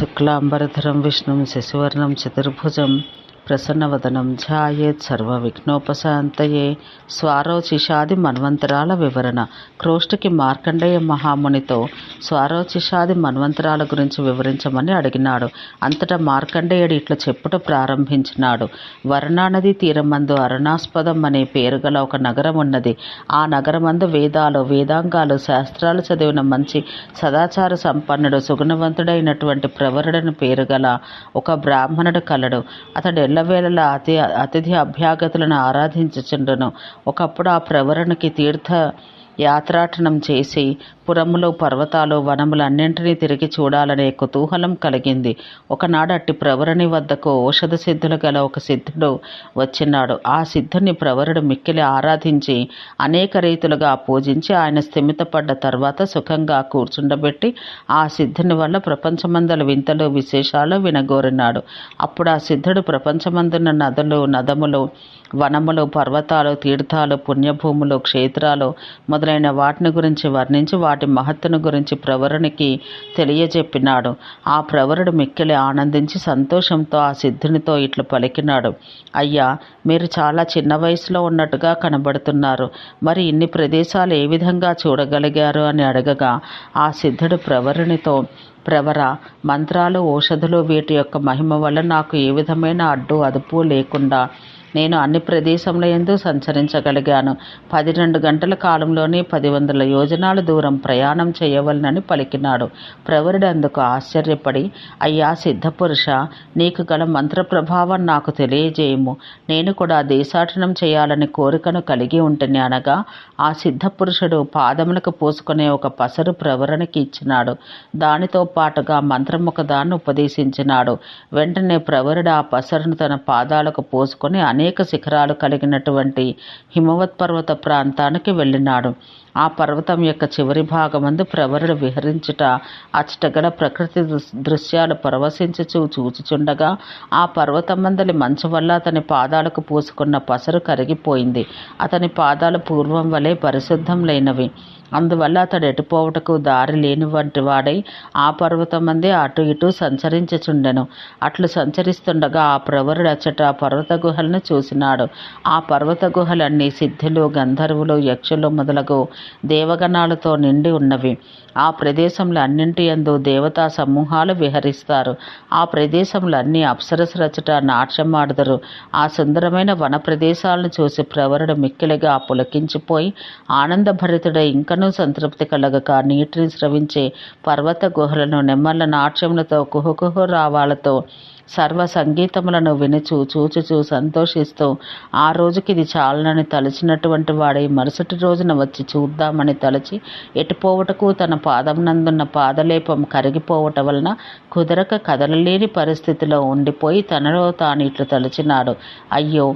శుక్లాంబరధరం విష్ణుం శశివర్ణం చతుర్భుజం ప్రసన్నవదనం ధ్యాయేత్ సర్వవిఘ్నోపశాంతయే. స్వారోచిషాది మన్వంతరాల వివరణ. క్రోష్టికి మార్కండేయ మహామునితో స్వారోచిషాది మన్వంతరాల గురించి వివరించమని అడిగినాడు. అంతటా మార్కండేయుడు ఇట్లా చెప్పుట ప్రారంభించినాడు. వరుణానది తీరమందు అరుణాస్పదం అనే పేరు గల ఒక నగరం ఉన్నది. ఆ నగరమందు వేదాలు వేదాంగాలు శాస్త్రాలు చదివిన మంచి సదాచార సంపన్నుడు సుగుణవంతుడైనటువంటి ప్రవరుడని పేరు గల ఒక బ్రాహ్మణుడు కలడు. అతడు ఎల్లవేళలా అతి అతిథి అభ్యాగతులను ఆరాధించుచుండెను ఒకప్పుడు ఆ ప్రవరణకి తీర్థ యాత్రాటనం చేసి పురములో పర్వతాలు వనములన్నింటినీ తిరిగి చూడాలనే కుతూహలం కలిగింది. ఒకనాడు అట్టి ప్రవరుని వద్దకు ఔషధ సిద్ధులు గల ఒక సిద్ధుడు వచ్చినాడు. ఆ సిద్ధుని ప్రవరుడు మిక్కిలి ఆరాధించి అనేక రీతులుగా పూజించి ఆయన స్థిమితపడ్డ తర్వాత సుఖంగా కూర్చుండబెట్టి ఆ సిద్ధుని వల్ల ప్రపంచమందల వింతలు విశేషాలు వినగోరినాడు. అప్పుడు ఆ సిద్ధుడు ప్రపంచమందున్న నదులు నదములు వనములు పర్వతాలు తీర్థాలు పుణ్యభూములు క్షేత్రాలు మొదలైన వాటిని గురించి వర్ణించి వాటి మహత్తును గురించి ప్రవరునికి తెలియజెప్పినాడు. ఆ ప్రవరుడు మిక్కిలి ఆనందించి సంతోషంతో ఆ సిద్ధునితో ఇట్లు పలికినాడు. అయ్యా మీరు చాలా చిన్న వయసులో ఉన్నట్టుగా కనబడుతున్నారు. మరి ఇన్ని ప్రదేశాలు ఏ విధంగా చూడగలిగారు అని అడగగా ఆ సిద్ధుడు ప్రవరునితో ప్రవర మంత్రాలు ఔషధులు వీటి యొక్క మహిమ వల్ల నాకు ఏ విధమైన అడ్డు అదుపు లేకుండా నేను అన్ని ప్రదేశంలో ఎందు సంచరించగలిగాను. పది రెండు గంటల కాలంలోనే పది వందల యోజనాల దూరం ప్రయాణం చేయవలనని పలికినాడు. ప్రవరుడు అందుకు ఆశ్చర్యపడి అయ్యా సిద్ధపురుష నీకు గల మంత్ర ప్రభావం నాకు తెలియజేయము. నేను కూడా దేశాటనం చేయాలని కోరికను కలిగి ఉంటేనే అనగా ఆ సిద్ధపురుషుడు పాదములకు పూసుకునే ఒక పసరు ప్రవరునికి ఇచ్చినాడు. దానితో పాటుగా మంత్రం ఒకదాన్ని ఉపదేశించినాడు. వెంటనే ప్రవరుడు ఆ పసరును తన పాదాలకు పోసుకొని అనేక శిఖరాలు కలిగినటువంటి హిమవత్ పర్వత ప్రాంతానికి వెళ్ళినాడు. ఆ పర్వతం యొక్క చివరి భాగమందు ప్రవరుడు విహరించుట అచ్చట గల ప్రకృతి దృశ్యాలు పరవశించుచు చూచుచుండగా ఆ పర్వతమందలి మంచు వల్ల అతని పాదాలకు పూసుకున్న పసరు కరిగిపోయింది. అతని పాదాలు పూర్వం వలె పరిశుద్ధం లేనవి అందువల్ల అతడు ఎటుపోవటకు దారి లేని వంటి వాడై ఆ పర్వతం మంది అటు ఇటు సంచరించుచుండెను. అట్లు సంచరిస్తుండగా ఆ ప్రవరుడు అచ్చట పర్వత గుహలను చూసినాడు. ఆ పర్వత గుహలన్నీ సిద్ధులు గంధర్వులు యక్షులు మొదలగు దేవగణాలతో నిండి ఉన్నవి. ఆ ప్రదేశంలో అన్నింటి యందు దేవతా సమూహాలు విహరిస్తారు. ఆ ప్రదేశంలో అన్ని అప్సరసరచట నాట్యమాడదరు. ఆ సుందరమైన వన ప్రదేశాలను చూసి ప్రవరుడు మిక్కిలిగా పులకించిపోయి ఆనందభరితుడై ఇంకనూ సంతృప్తి కలగక నీటిని స్రవించే పర్వత గుహలను నెమ్మల నాట్యములతో కుహుకుహు రావాలతో సర్వ సంగీతములను వినుచు చూచుచూ సంతోషిస్తూ ఆ రోజుకి ఇది చాలనని తలచినటువంటి వాడై మరుసటి రోజున వచ్చి చూద్దామని తలచి ఎటుపోవటకు తన పాదమునందున్న పాదలేపం కరిగిపోవట వలన కుదరక కదలలేని పరిస్థితిలో ఉండిపోయి తనలో తాను ఇట్లు తలచినాడు. అయ్యో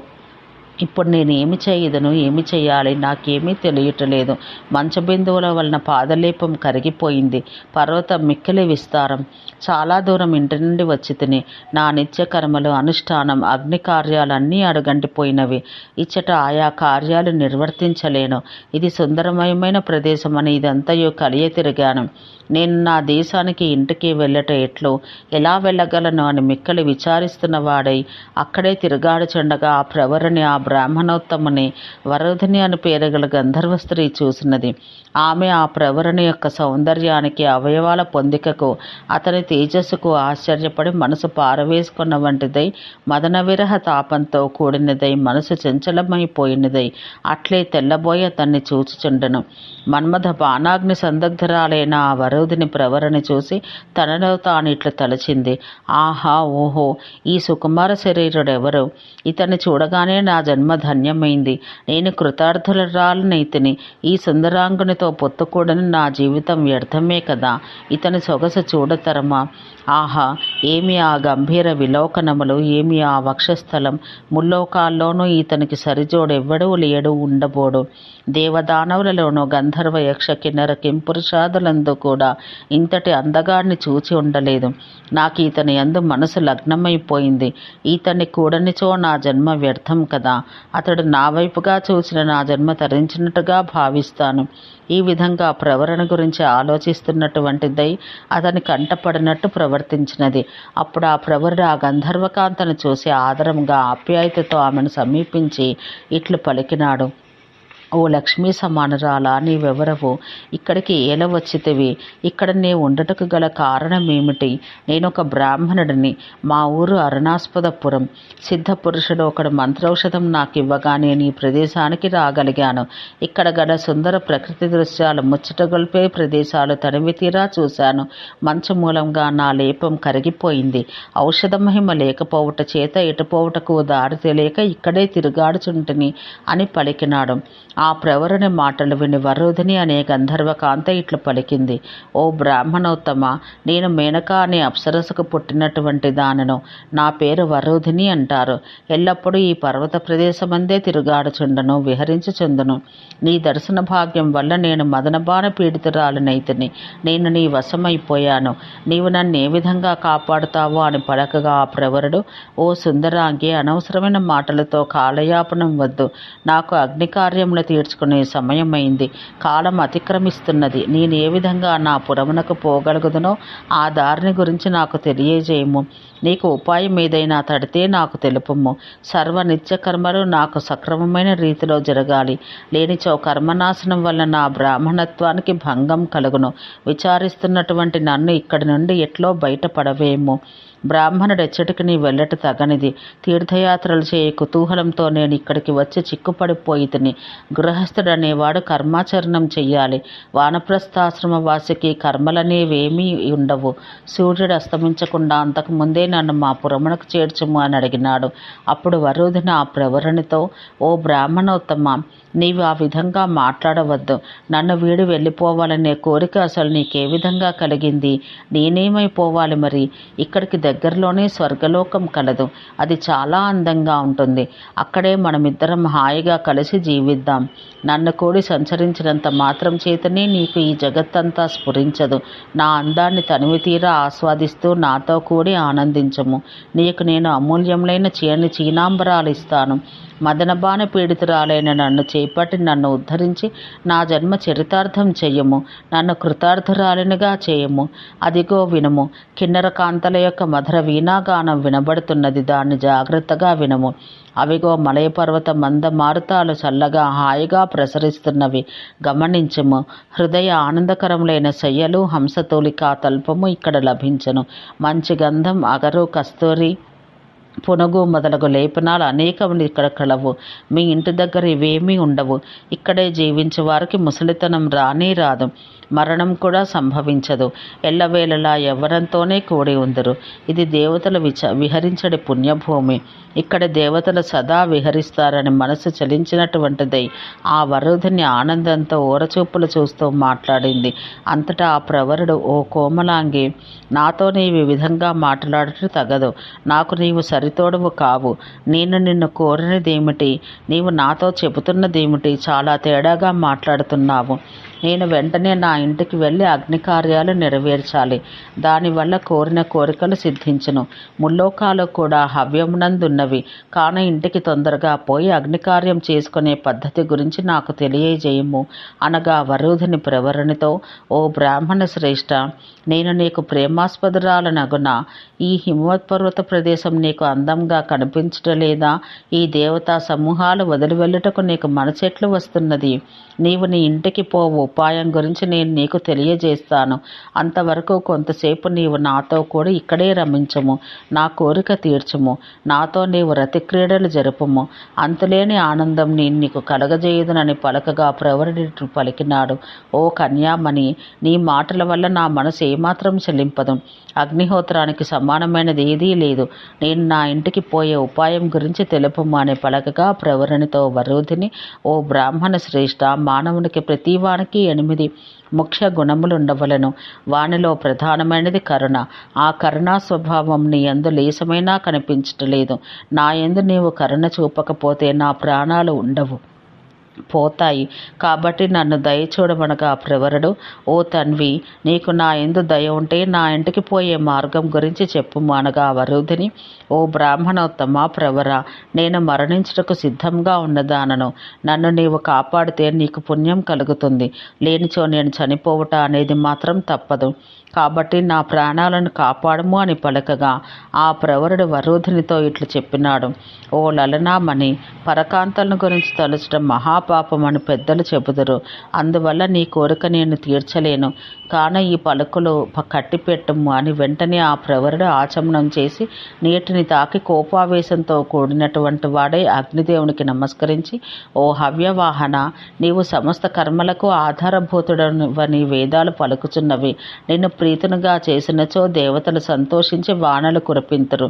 ఇప్పుడు నేను ఏమి చేయదును ఏమి చేయాలి? నాకేమీ తెలియటలేదు. మంచబిందువుల వలన పాదలేపం కరిగిపోయింది. పర్వతం మిక్కిలి విస్తారం. చాలా దూరం ఇంటి నుండి వచ్చి తిని నా నిత్య కర్మలు అనుష్ఠానం అగ్ని కార్యాలన్నీ అడుగంటిపోయినవి. ఇచ్చట ఆయా కార్యాలు నిర్వర్తించలేను. ఇది సుందరమయమైన ప్రదేశం అని ఇదంతయో కలియ తిరిగాను. నేను నా దేశానికి ఇంటికి వెళ్ళట ఎట్లు? ఎలా వెళ్ళగలను అని మిక్కలి విచారిస్తున్న వాడై అక్కడే తిరుగాడుచుండగా ఆ ప్రవరుని ఆ బ్రాహ్మణోత్తముని వరధిని అని పేరగల గంధర్వ స్త్రీ చూసినది. ఆమె ఆ ప్రవరుని యొక్క సౌందర్యానికి అవయవాల పొందికకు అతని తేజస్సుకు ఆశ్చర్యపడి మనసు పారవేసుకున్న వంటిదై మదన విరహ తాపంతో కూడినదై మనసు చంచలమైపోయినదై అట్లే తెల్లబోయి అతన్ని చూచుచుండెను. మన్మథ బాణాగ్ని సందగ్ధరాలైన ఆ వరోధిని ప్రవరని చూసి తనలో తాను ఇట్లు తలచింది. ఆహా ఓహో ఈ సుకుమార శరీరుడెవరు? ఇతన్ని చూడగానే నా జన్మ ధన్యమైంది నేను కృతార్థులరాలనైతిని ఈ సుందరాంగునితో పొత్తుకూడని నా జీవితం వ్యర్థమే కదా. ఇతని సొగసు చూడతరమా? ఆహా ఏమి ఆ గంభీర విలోకనములు ఏమి ఆ వక్షస్థలం? ముల్లోకాల్లోనూ ఇతనికి సరిజోడెవ్వడూ లేడు ఉండబోడు. దేవదానవులలోనూ గంధర్వ యక్ష కిన్నర కింపురుషాదులందు కూడా ఇంతటి అందగాడిని చూచి ఉండలేదు. నాకు ఇతని ఎందు మనసు లగ్నమైపోయింది. ఇతన్ని కూడనిచో నా జన్మ వ్యర్థం కదా. అతడు నా వైపుగా చూసిన నా జన్మ తరించినట్టుగా భావిస్తాను. ఈ విధంగా ప్రవరణ గురించి ఆలోచిస్తున్నటువంటిదై అతని కంటపడినట్టు ప్రవర్తించినది. అప్పుడు ఆ ప్రవరుడు ఆ గంధర్వకాంతను చూసి ఆదరంగా ఆప్యాయతతో ఆమెను సమీపించి ఇట్లు పలికినాడు. ఓ లక్ష్మీ సమానురాలా నీవెవరవు? ఇక్కడికి ఏల వచ్చితివి? ఇక్కడ నీ ఉండటకు గల కారణమేమిటి? నేను ఒక బ్రాహ్మణుడిని మా ఊరు అరుణాస్పదపురం. సిద్ధ పురుషుడు ఒకడు మంత్రౌషధం నాకు ఇవ్వగా నేను ఈ ప్రదేశానికి రాగలిగాను. ఇక్కడ గల సుందర ప్రకృతి దృశ్యాలు ముచ్చటగొల్పే ప్రదేశాలు తనివి తీరా చూశాను. మంచు మూలంగా నా లేపం కరిగిపోయింది. ఔషధ మహిమ లేకపోవుట చేత ఎటుపోవుటకు దారి తెలియక ఇక్కడే తిరుగాడుచుంటిని అని పలికినాడు. ఆ ప్రవరుని మాటలు విని వరుధిని అనే గంధర్వ కాంత ఇట్లు పలికింది. ఓ బ్రాహ్మణోత్తమ నేను మేనక అనే అప్సరసకు పుట్టినటువంటి దానను నా పేరు వరుధిని అంటారు. ఎల్లప్పుడూ ఈ పర్వత ప్రదేశమందే తిరుగాడుచుండను విహరించుచుందును నీ దర్శన భాగ్యం వల్ల నేను మదనబాన పీడితురాలినైతిని. నేను నీ వశమైపోయాను. నీవు నన్ను ఏ విధంగా కాపాడుతావో అని పలకగా ఆ ప్రవరుడు ఓ సుందరాంగి అనవసరమైన మాటలతో కాలయాపనం వద్దు. నాకు అగ్నికార్యములు తీర్చుకునే సమయమైంది. కాలం అతిక్రమిస్తున్నది. నేను ఏ విధంగా నా పురమునకు పోగలుగుదునో ఆ దారిని గురించి నాకు తెలియజేయము. నీకు ఉపాయం ఏదైనా తడితే నాకు తెలుపుము. సర్వ నిత్య కర్మలు నాకు సక్రమమైన రీతిలో జరగాలి. లేనిచో కర్మనాశనం వల్ల నా బ్రాహ్మణత్వానికి భంగం కలుగును. విచారిస్తున్నటువంటి నన్ను ఇక్కడి నుండి ఎట్లో బయటపడవేము. బ్రాహ్మణుడు ఎచ్చటికి నీ వెళ్ళట తగనిది. తీర్థయాత్రలు చేయ కుతూహలంతో నేను ఇక్కడికి వచ్చి చిక్కుపడిపోయి తిని. గృహస్థుడనేవాడు కర్మాచరణం చెయ్యాలి. వానప్రస్థాశ్రమ వాసికి కర్మలనేవేమీ ఉండవు. సూర్యుడు అస్తమించకుండా అంతకు ముందే నన్ను మా పురమునకు చేర్చుము అని అడిగినాడు. అప్పుడు వరుదిన ఆ ప్రవరునితో ఓ బ్రాహ్మణోత్తమ నీవు ఆ విధంగా మాట్లాడవద్దు. నన్ను వీడు వెళ్ళిపోవాలనే కోరిక అసలు నీకే విధంగా కలిగింది. నేనేమైపోవాలి మరి? ఇక్కడికి దగ్గరలోనే స్వర్గలోకం కలదు. అది చాలా అందంగా ఉంటుంది. అక్కడే మనమిద్దరం హాయిగా కలిసి జీవిద్దాం. నన్ను కోడి సంచరించినంత మాత్రం చేతనే నీకు ఈ జగత్తంతా స్ఫురించదు. నా అందాన్ని తనివి తీరా ఆస్వాదిస్తూ నాతో కూడి ఆనందించము నీకు నేను అమూల్యములైన చీని చీనాంబరాలు ఇస్తాను. మదనబాన పీడితురాలైన నన్ను చేపట్టి నన్ను ఉద్ధరించి నా జన్మ చరితార్థం చెయ్యము. నన్ను కృతార్థురాలినిగా చేయము. అదిగో వినము. కిన్నర కాంతల యొక్క మధుర వీణాగానం వినబడుతున్నది. దాన్ని జాగ్రత్తగా వినము. అవిగో మలయ పర్వత మంద మారుతాలు చల్లగా హాయిగా ప్రసరిస్తున్నవి. గమనించము హృదయ ఆనందకరములైన శయ్యలు హంసతూలికా తల్పము ఇక్కడ లభించను. మంచి గంధం అగరు కస్తూరి పునుగు మొదలగు లేపనాలు అనేకములు ఇక్కడ కలవు. మీ ఇంటి దగ్గర ఇవేమీ ఉండవు. ఇక్కడే జీవించే వారికి ముసలితనం రానే రాదు. మరణం కూడా సంభవించదు. ఎల్లవేళలా ఎవరంతోనే కూడి ఉందరు. ఇది దేవతలు విచ విహరించడి పుణ్యభూమి. ఇక్కడ దేవతలు సదా విహరిస్తారని మనసు చలించినటువంటిదై ఆ వరుధిని ఆనందంతో ఊరచూపులు చూస్తూ మాట్లాడింది. అంతటా ఆ ప్రవరుడు ఓ కోమలాంగి నాతో నీవు విధంగా మాట్లాడటం తగదు. నాకు నీవు సరితోడవు కావు. నేను నిన్ను కోరినదేమిటి? నీవు నాతో చెబుతున్నదేమిటి? చాలా తేడాగా మాట్లాడుతున్నావు. నేను వెంటనే నా ఇంటికి వెళ్ళి అగ్ని కార్యాలు నెరవేర్చాలి దానివల్ల కోరిన కోరికలు సిద్ధించును. ముల్లోకాలు కూడా హవ్యమునందున్నవి. కాన ఇంటికి తొందరగా పోయి అగ్నికార్యం చేసుకునే పద్ధతి గురించి నాకు తెలియజేయము. అనగా వరుధిని ప్రవరణితో ఓ బ్రాహ్మణ శ్రేష్ఠ నేను నీకు ప్రేమాస్పదురాలనగున. ఈ హిమవత్పర్వత ప్రదేశం నీకు అందంగా కనిపించటలేదా? ఈ దేవతా సమూహాలు వదిలి వెళ్ళుటకు నీకు మనసెట్లు వస్తున్నది. నీవు నీ ఇంటికి పోవు ఉపాయం గురించి నేను నీకు తెలియజేస్తాను. అంతవరకు కొంతసేపు నీవు నాతో కూడా ఇక్కడే రమించము. నా కోరిక తీర్చము. నాతో నీవు రతిక్రీడలు జరుపము. అంతులేని ఆనందం నేను నీకు కలగజేయదునని పలకగా ప్రవరుడు పలికినాడు. ఓ కన్యామణి నీ మాటల వల్ల నా మనసు ఏమాత్రం చెల్లింపదు. అగ్నిహోత్రానికి సమానమైనది ఏదీ లేదు. నేను నా ఇంటికి పోయే ఉపాయం గురించి తెలుపము అనే పలకగా ప్రవరణితో వరుధిని ఓ బ్రాహ్మణ శ్రేష్ఠ మానవునికి ప్రతివానికి ఎనిమిది. ముఖ్య గుణములుండవలను వానిలో ప్రధానమైనది కరుణ. ఆ కరుణా స్వభావం నీ ఎందు లేసమైనా కనిపించటలేదు నా ఎందు నీవు కరుణ చూపకపోతే నా ప్రాణాలు ఉండవు. పోతాయి. కాబట్టి నన్ను దయ చూడమనగా ప్రవరుడు ఓ తన్వి నీకు నా ఎందు దయ ఉంటే నా ఇంటికి పోయే మార్గం గురించి చెప్పుము అనగా వరుధిని. ఓ బ్రాహ్మణోత్తమ ప్రవర నేను మరణించుటకు సిద్ధంగా ఉన్నదానను. నన్ను నీవు కాపాడితే నీకు పుణ్యం కలుగుతుంది. లేనిచో నేను చనిపోవట అనేది మాత్రం తప్పదు. కాబట్టి నా ప్రాణాలను కాపాడము అని పలకగా ఆ ప్రవరుడు వరోధినితో ఇట్లు చెప్పినాడు. ఓ లలనామణి పరకాంతలను గురించి తలచడం మహాపాపం అని పెద్దలు చెబుదురు. అందువల్ల నీ కోరిక నేను తీర్చలేను. కాన ఈ పలుకులు కట్టిపెట్టము అని వెంటనే ఆ ప్రవరుడు ఆచమనం చేసి నీటిని తాకి కోపావేశంతో కూడినటువంటి వాడే అగ్నిదేవునికి నమస్కరించి ఓ హవ్యవాహన నీవు సమస్త కర్మలకు ఆధారభూతుడవని వేదాలు పలుకుచున్నవి. నిన్ను ప్రీతునిగా చేసినచో దేవతలు సంతోషించి వానలు కురిపింతురు.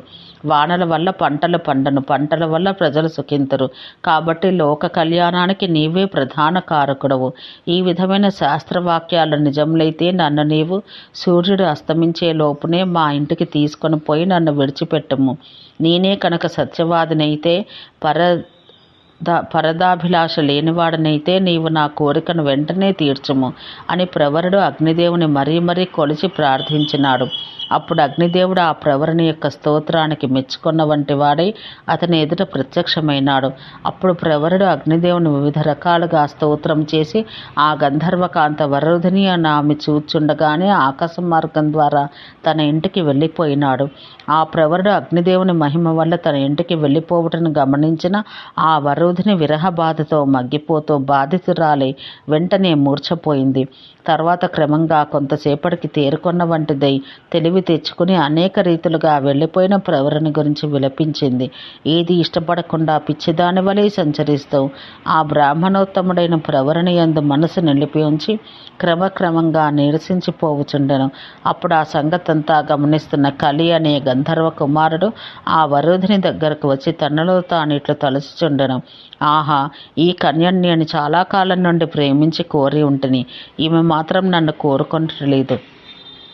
వానల వల్ల పంటలు పండను పంటల వల్ల ప్రజలు సుఖింతురు. కాబట్టి లోక కళ్యాణానికి నీవే ప్రధాన కారకుడవు. ఈ విధమైన శాస్త్రవాక్యాలు నిజములైతే నన్ను నీవు సూర్యుడు అస్తమించే లోపునే మా ఇంటికి తీసుకొని పోయి నన్ను విడిచిపెట్టము. నేనే కనుక సత్యవాదినైతే పర దా పరదాభిలాష లేనివాడనైతే నీవు నా కోరికను వెంటనే తీర్చుము అని ప్రవరుడు అగ్నిదేవుని మరీ మరీ కొలిచి ప్రార్థించినాడు. అప్పుడు అగ్నిదేవుడు ఆ ప్రవరుని యొక్క స్తోత్రానికి మెచ్చుకున్న వంటి వాడై అతని ఎదుట ప్రత్యక్షమైనాడు. అప్పుడు ప్రవరుడు అగ్నిదేవుని వివిధ రకాలుగా స్తోత్రం చేసి ఆ గంధర్వకాంత వరుధిని అని ఆమె చూచుండగానే ఆకాశ మార్గం ద్వారా తన ఇంటికి వెళ్ళిపోయినాడు. ఆ ప్రవరుడు అగ్నిదేవుని మహిమ వల్ల తన ఇంటికి వెళ్ళిపోవటను గమనించిన ఆ వరుధిని విరహ బాధతో మగ్గిపోతూ బాధితురాలి వెంటనే మూర్ఛపోయింది. తర్వాత క్రమంగా కొంతసేపటికి తేరుకొన్న వంటిదై తెలివి తెచ్చుకుని అనేక రీతులుగా వెళ్ళిపోయిన ప్రవరణ గురించి విలపించింది. ఏది ఇష్టపడకుండా పిచ్చిదాని వలె సంచరిస్తూ ఆ బ్రాహ్మణోత్తముడైన ప్రవరణ యందు మనసు నిలిపి ఉంచి క్రమక్రమంగా నీరసించిపోవుచుండెను. అప్పుడు ఆ సంగతంతా గమనిస్తున్న కలి అనే గంధర్వ కుమారుడు ఆ వరుధిని దగ్గరకు వచ్చి తనలో తాను ఇట్లు తలుచుచుండెను. ఆహా ఈ కన్యని నేను చాలా కాలం నుండి ప్రేమించి కోరి ఉంటుని. ఈమె మాత్రం నన్ను కోరుకుంటలేదు.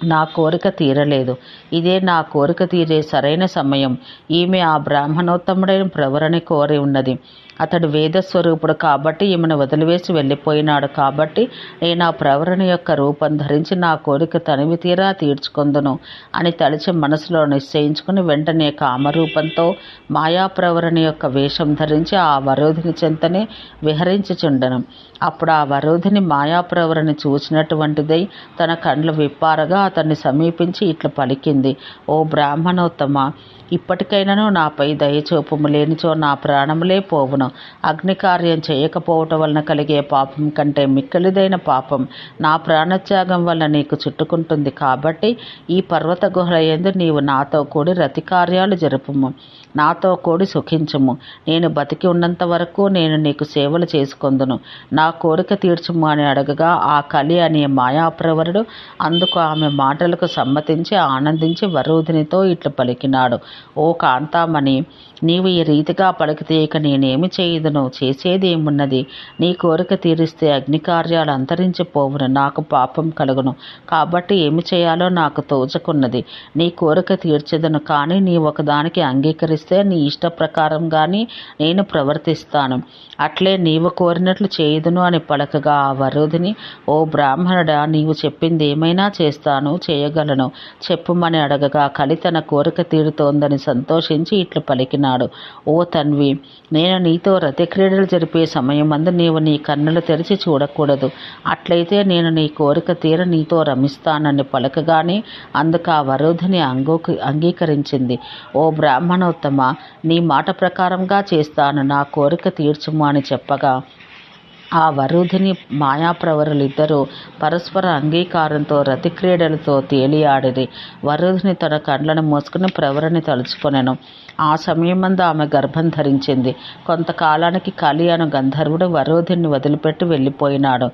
నా కోరిక తీరలేదు. ఇదే నా కోరిక తీరే సరైన సమయం. ఈమె ఆ బ్రాహ్మణోత్తముడైన ప్రవరని కోరి ఉన్నది. అతడు వేదస్వరూపుడు కాబట్టి ఈమెను వదిలివేసి వెళ్ళిపోయినాడు కాబట్టి నేను ఆ ప్రవరుని యొక్క రూపం ధరించి నా కోరిక తనివి తీరా తీర్చుకొందును అని తలిచి మనసులో నిశ్చయించుకుని వెంటనే కామరూపంతో మాయాప్రవరుని యొక్క వేషం ధరించి ఆ వరోధిని చెంతనే విహరించుచుండెను. అప్పుడు ఆ వరోధిని మాయాప్రవరుని చూసినటువంటిదై తన కండ్లు విప్పారగా అతన్ని సమీపించి ఇట్లా పలికింది. ఓ బ్రాహ్మణోత్తమ ఇప్పటికైనాను నాపై దయచూపము లేనిచో నా ప్రాణములే పోవును. అగ్నికార్యం చేయకపోవటం వలన కలిగే పాపం కంటే మిక్కిలిదైన పాపం నా ప్రాణత్యాగం వల్ల నీకు చుట్టుకుంటుంది కాబట్టి ఈ పర్వత గుహల ఎందు నీవు నాతో కూడి రతి కార్యాలు జరుపుము. నాతో కూడి సుఖించుము. నేను బతికి ఉన్నంత వరకు నేను నీకు సేవలు చేసుకొందును. నా కోరిక తీర్చుము అని అడగగా ఆ కలి అనే మాయాప్రవరుడు అందుకు ఆమె మాటలకు సమ్మతించి ఆనందించి వరూధినితో ఇట్లు పలికినాడు. ఓ కాంతామణి నీవు ఈ రీతిగా పలికితే ఇక నేనేమి చేయుదును చేసేదేమున్నది? నీ కోరిక తీరిస్తే అగ్ని కార్యాలు అంతరించిపోవును. నాకు పాపం కలుగును. కాబట్టి ఏమి చేయాలో నాకు తోచకున్నది. నీ కోరిక తీర్చదును. కానీ నీ ఒకదానికి అంగీకరిస్తే నీ ఇష్ట ప్రకారం కానీ నేను ప్రవర్తిస్తాను. అట్లే నీవు కోరినట్లు చేయుదును అని పలకగా ఆ వరుధిని ఓ బ్రాహ్మణుడా నీవు చెప్పింది ఏమైనా చేస్తాను చేయగలను. చెప్పుమని అడగగా కలి తన కోరిక తీరుతోందని సంతోషించి ఇట్లు అన్నాడు. ఓ తన్వి నేను నీతో రతి క్రీడలు జరిపే సమయమందు నీవు నీ కన్నులు తెరిచి చూడకూడదు. అట్లయితే నేను నీ కోరిక తీర నీతో రమిస్తానని పలకగానే అందుకు ఆ వరోధిని అంగోకి అంగీకరించింది. ఓ బ్రాహ్మణోత్తమ నీ మాట ప్రకారంగా చేస్తాను నా కోరిక తీర్చుము అని చెప్పగా ఆ వరుధిని మాయాప్రవరులిద్దరూ పరస్పర అంగీకారంతో రతిక్రీడలతో తేలియాడిరి. వరుధిని తన కండ్లను మూసుకుని ప్రవరుని తలుచుకొనెను. ఆ సమయమందు ఆమె గర్భం ధరించింది. కొంతకాలానికి కలి అను గంధర్వుడు వరోధిని వదిలిపెట్టి వెళ్ళిపోయినాడు.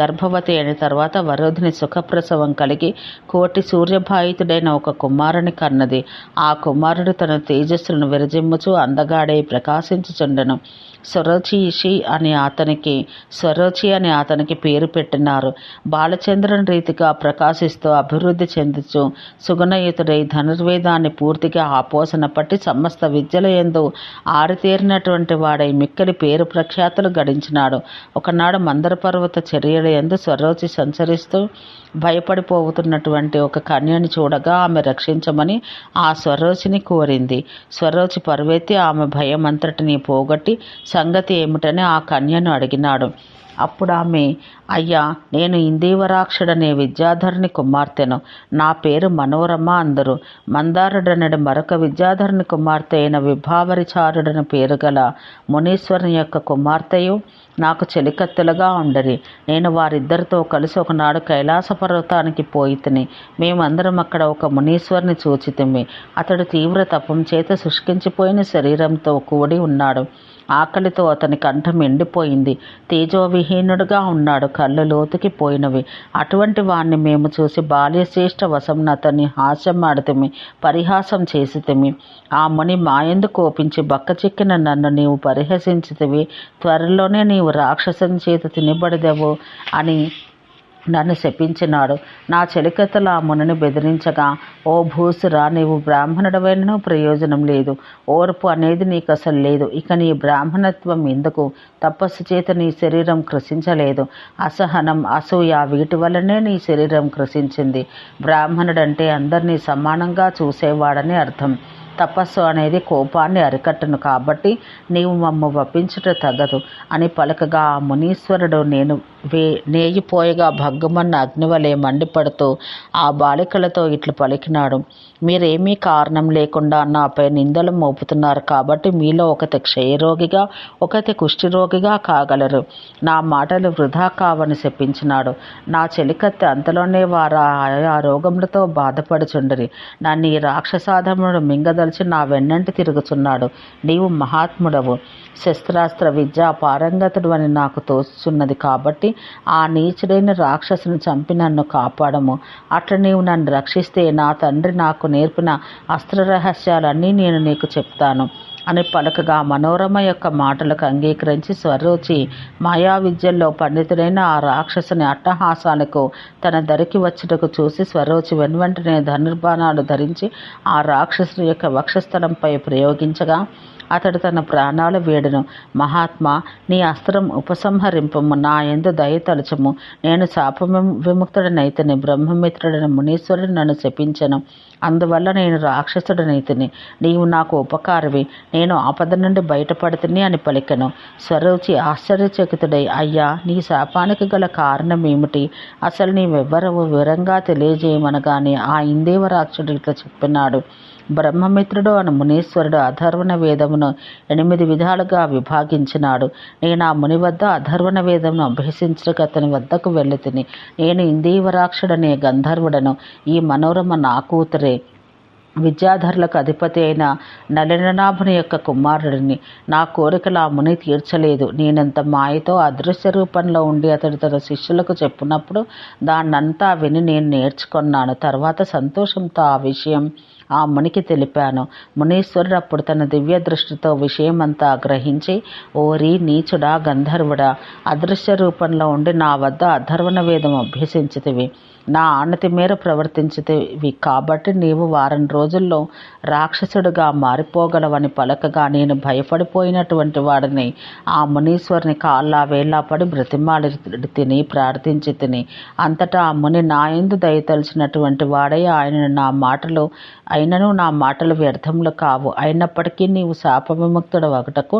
గర్భవతి అయిన తర్వాత వరోధిని సుఖప్రసవం కలిగి కోటి సూర్యభాయితుడైన ఒక కుమారుని కన్నది. ఆ కుమారుడు తన తేజస్సులను విరజిమ్ముచు అందగాడై ప్రకాశించుచుండెను. స్వరోచిషి అని అతనికి స్వరోచి అని అతనికి పేరు పెట్టినారు. బాలచంద్రన్ రీతిగా ప్రకాశిస్తూ అభివృద్ధి చెందుచు సుగుణయుతుడై ధనుర్వేదాన్ని పూర్తిగా ఆపోసన పట్టి సమస్త విద్యల ఎందు ఆరితేరినటువంటి వాడై మిక్కలి పేరు ప్రఖ్యాతులు గడించినాడు. ఒకనాడు మందర పర్వత చర్యల ఎందు స్వరోచి సంచరిస్తూ భయపడిపోతున్నటువంటి ఒక కన్యని చూడగా ఆమె రక్షించమని ఆ స్వరోచిని కోరింది. స్వరోచి పరువెత్తి ఆమె భయం అంతటిని పోగొట్టి సంగతి ఏమిటని ఆ కన్యను అడిగినాడు. అప్పుడు ఆమె అయ్యా నేను ఇందీవరాక్షుడనే విద్యాధరుని కుమార్తెను. నా పేరు మనోరమ అందరు. మందారుడనడి మరొక విద్యాధరుని కుమార్తె అయిన విభావరిచారుడని పేరు గల మునీశ్వరుని యొక్క కుమార్తెయు నాకు చెలికత్తెలుగా ఉండరి. నేను వారిద్దరితో కలిసి ఒకనాడు కైలాస పర్వతానికి పోయి తిని మేమందరం అక్కడ ఒక మునీశ్వరుని చూచితిమి అతడు తీవ్ర తపం చేత శుష్కించిపోయిన శరీరంతో కూడి ఉన్నాడు. ఆకలితో అతని కంఠం ఎండిపోయింది. తేజోవిహీనుడుగా ఉన్నాడు. కళ్ళు లోతుకి పోయినవి అటువంటి వాణ్ణి మేము చూసి బాల్యశ్రేష్ఠ వశంన అతన్ని హాస్యమాడితిమి పరిహాసం చేసితిమి. ఆ ముని మాయందు కోపించి బక్కచిక్కిన నన్ను నీవు పరిహసించితివి. త్వరలోనే నీవు రాక్షసుని చేత తినబడదేవో అని నన్ను శపించినాడు. నా చెలికత్తలు ఆ మునిని బెదిరించగా ఓ భూసురా నీవు బ్రాహ్మణుడవైనను ప్రయోజనం లేదు. ఓర్పు అనేది నీకు అసలు లేదు. ఇక నీ బ్రాహ్మణత్వం ఎందుకు? తపస్సు చేత నీ శరీరం కృషించలేదు. అసహనం అసూయ వీటి వల్లనే నీ శరీరం కృషించింది. బ్రాహ్మణుడంటే అందరినీ సమానంగా చూసేవాడని అర్థం. తపస్సు అనేది కోపాన్ని అరికట్టను కాబట్టి నీవు మమ్ము వప్పించుట తగదు అని పలకగా ఆ మునీశ్వరుడు నేను వే నేయిపోయగా భగ్గుమన్న అగ్నివలే మండిపడుతూ ఆ బాలికలతో ఇట్లు పలికినాడు. మీరేమీ కారణం లేకుండా నాపై నిందలు మోపుతున్నారు కాబట్టి మీలో ఒకటి క్షయరోగిగా ఒకటి కుష్ఠిరోగిగా కాగలరు. నా మాటలు వృధా కావని చెప్పించినాడు నా చెలికత్తె అంతలోనే వారు ఆ రోగములతో బాధపడుచుండరి. నన్ను ఈ రాక్షసాధముడు మింగద కలిసి నా వెన్నంటి తిరుగుచున్నాడు నీవు మహాత్ముడవు. శస్త్రాస్త్ర విద్య పారంగతుడు అని నాకు తోచున్నది కాబట్టి ఆ నీచుడైన రాక్షసుని చంపి నన్ను కాపాడము. అట్లా నీవు నన్ను రక్షిస్తే నా తండ్రి నాకు నేర్పిన అస్త్ర రహస్యాలన్నీ నేను నీకు చెప్తాను. అని పలకగా మనోరమ యొక్క మాటలకు అంగీకరించి స్వరోచి మాయా విద్యల్లో పండితుడైన ఆ రాక్షసుని అట్టహాసాలకు తన దరికి వచ్చుటకు చూసి స్వరోచి వెనువెంటనే ధనుర్బాణాలు ధరించి ఆ రాక్షసుని యొక్క వక్షస్థలంపై ప్రయోగించగా అతడు తన ప్రాణాలు వేడును. మహాత్మా నీ అస్త్రం ఉపసంహరింపము నా ఎందు దయతలచము నేను శాప విముక్తుడనైతని బ్రహ్మమిత్రుడని మునీశ్వరుడు నన్ను శపించను. అందువల్ల నేను రాక్షసుడనైతిని. నీవు నాకు ఉపకారవి. నేను ఆపద నుండి బయటపడుతుని అని పలికెను. స్వరూచి ఆశ్చర్యచకితుడై అయ్యా నీ శాపానికి గల కారణం ఏమిటి అసలు నీవెవ్వరవు వివరంగా తెలియజేయమనగానే ఆ ఇందేవరాక్షుడు ఇట్లా చెప్పినాడు. బ్రహ్మమిత్రుడు అను మునీశ్వరుడు అధర్వణ వేదమును ఎనిమిది విధాలుగా విభాగించినాడు. నేను ఆ ముని వద్ద అధర్వణ వేదమును అభ్యసించక అతని వద్దకు వెళ్ళి తిని నేను ఇందీవరాక్షుడనే గంధర్వుడను. ఈ మనోరమ నా కూతురే. విద్యాధరులకు అధిపతి అయిన నలిననాభుని యొక్క కుమారుడిని. నా కోరికలు ఆ ముని తీర్చలేదు. నేనంత మాయతో అదృశ్య రూపంలో ఉండి అతడు తన శిష్యులకు చెప్పినప్పుడు దాన్నంతా విని నేను నేర్చుకున్నాను. తర్వాత సంతోషంతో ఆ విషయం ఆ మునికి తెలిపాను. మునీశ్వరుడు అప్పుడు తన దివ్య దృష్టితో విషయమంతా గ్రహించి ఓరి నీచుడా గంధర్వుడా అదృశ్య రూపంలో ఉండి నా వద్ద అధర్వణ వేదం అభ్యసించితివి. నా ఆనతి మేర ప్రవర్తించితివి. కాబట్టి నీవు వారం రోజుల్లో రాక్షసుడిగా మారిపోగలవని పలకగా నేను భయపడిపోయినటువంటి వాడిని ఆ మునీశ్వరుని కాళ్ళ వేళ్ళ పడి బ్రతిమాలి తిని ప్రార్థించి తిని అంతటా ఆ ముని నాయందు దయతలిచినటువంటి వాడై ఆయన నా మాటలు అయినను నా మాటలు వ్యర్థములు కావు. అయినప్పటికీ నీవు శాప విముక్తుడు ఒకటకు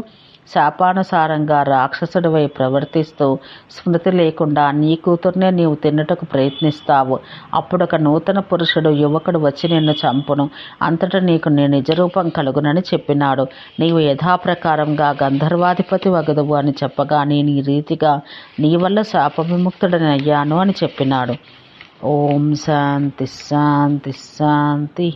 శాపానుసారంగా రాక్షసుడివై ప్రవర్తిస్తూ స్మృతి లేకుండా నీ కూతుర్నే నీవు తిన్నటకు ప్రయత్నిస్తావు. అప్పుడు ఒక నూతన పురుషుడు యువకుడు వచ్చి నిన్ను చంపును. అంతటా నీకు నీ నిజరూపం కలుగునని చెప్పినాడు. నీవు యథాప్రకారంగా గంధర్వాధిపతి వగదువు అని చెప్పగా నేను ఈ రీతిగా నీ వల్ల శాప విముక్తుడని అయ్యాను అని చెప్పినాడు. ఓం శాంతి శాంతి శాంతి